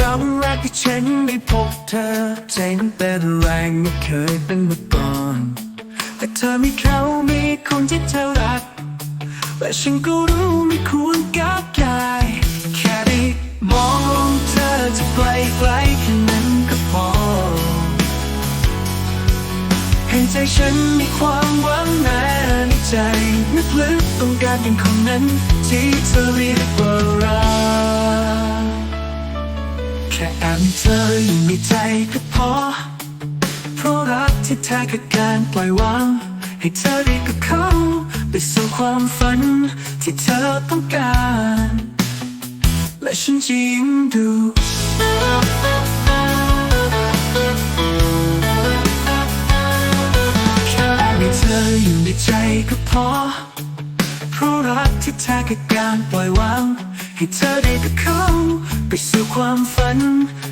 รั้งแรกที่ฉันได้พบเธอใจมันเต้นแรงไม่เคยเป็นมาก่อน แต่เธอมีเขามีคนที่เธอรัก และฉันก็รู้ไม่ควรก้าวไกลแค่ได้มองเธอจะไกลไกลแค่นั้นก็พอ ให้ใจฉันมีความหวังแม้ในใจลึกต้องการเป็นคนนั้นที่เธอเรียกว่า อบมีเธออยู่ในใจก็พอ เพราะรักที่แท้คือการปล่อยวาง ให้เธอได้กับเขา ไปสู่ความฝันที่เธอต้องการ และฉันจะยิ้มดูแค่มีเธออยู่ในใจก็พอ เพราะรักที่แท้คือการปล่อยวาง ให้เธอได้กับเขา ไปสู่ความฝัน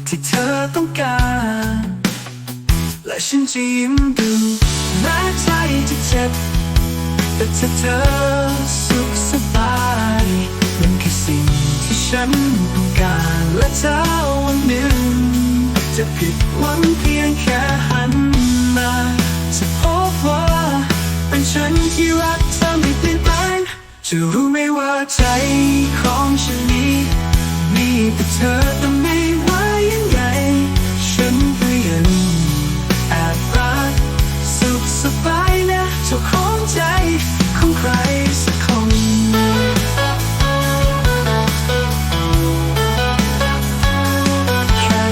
ที่เธอต้องการ และฉันจะยิ้มดูแม้ใจจะเจ็บ แต่ถ้าเธอสุขสบายมันคือสิ่งที่ฉันต้องการและเธอวันหนึ่ง จะผิดหวังเพียงแค่หันมาจะพบว่า เป็นฉันที่รักเธอไม่เปลี่ยนแปลง จะรู้ไหมว่าใจของฉันนี้มีแต่เธอแต่ไม่ว่ายังไง ฉันก็ยังแอบรักสุขสบายนะเจ้าของใจของใครสักคนแค่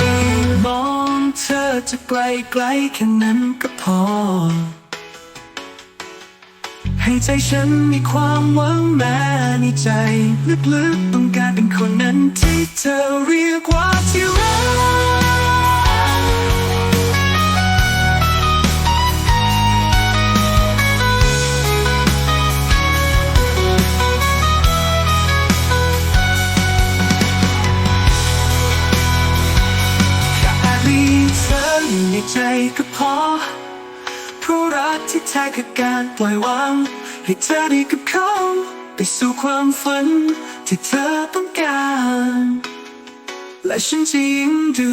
มองเธอจะไกลไกลแค่นั้นก็พอ ใจฉันมีความหวังแม้ในใจลึกๆต้องการเป็นคนนั้นที่เธอเรียกว่าที่รักแค่มีเธออยู่ในใจก็พอ เพราะรักที่แท้คือการปล่อยวางให้เธอได้กับเขา ไปสู่ความฝันที่เธอต้องการ และฉันจะยิ้มดู